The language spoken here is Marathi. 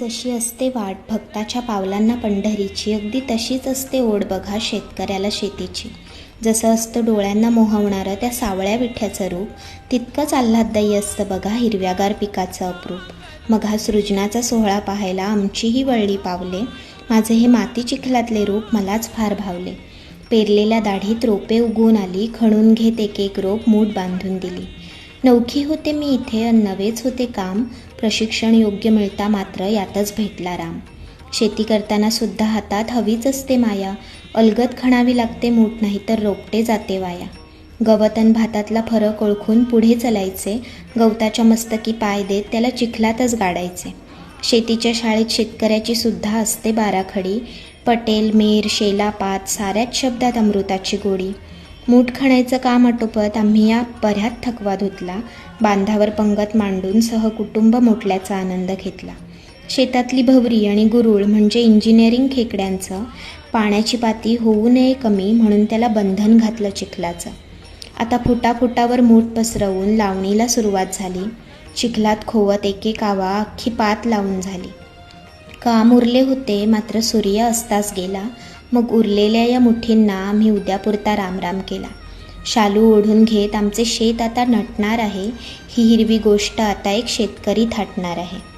जशी असते वाट भक्ताच्या पावलांना पंढरीची अगदी तशीच असते ओढ बघा शेतकऱ्याला शेतीची. जसं असतं डोळ्यांना मोहवणारं त्या सावळ्या विठ्याचं रूप तितकंच आल्हाददायी असतं बघा हिरव्यागार पिकाचं अप्रूप. मग हा सृजनाचा सोहळा पाहायला आमचीही वळली पावले. माझे हे माती चिखलातले रूप मलाच फार भावले. पेरलेल्या दाढीत रोपे उगवून आली खणून घेत एक एक रोप मूठ बांधून दिली. नवखी होते मी इथे अन नवेच होते काम. प्रशिक्षण योग्य मिळता मात्र यातच भेटला राम. शेती करताना सुद्धा हातात हवीच असते माया. अलगत खणावी लागते मूठ नाही तर रोपटे जाते वाया. गवत अन भातातला फरक ओळखून पुढे चलायचे. गवताच्या मस्तकी पाय देत त्याला चिखलातच गाडायचे. शेतीच्या शाळेत शेतकऱ्याची सुद्धा असते बाराखडी पटेल मेर शेलापात साऱ्याच शब्दात अमृताची गोडी. मूठ खणायचं काम आटोपत आम्ही या बऱ्यात थकवा धुतला. बांधावर पंगत मांडून सहकुटुंब मोठल्याचा आनंद घेतला. शेतातली भवरी आणि गुरुळ म्हणजे इंजिनिअरिंग खेकड्यांचं. पाण्याची पाती होऊ नये कमी म्हणून त्याला बंधन घातलं चिखलाचं. आता फुटाफुटावर मूठ पसरवून लावणीला सुरुवात झाली. चिखलात खोवत एकेकावा अख्खी पात लावून झाली. काम उरले होते मात्र सूर्य अस्तास गेला. मग उरलेल्या या मुठींना आम्ही उद्यापुरता रामराम केला. शालू ओढून घेत आमचे शेत आता नटणार आहे ही हिरवी गोष्ट आता एक शेतकरी थाटणार आहे.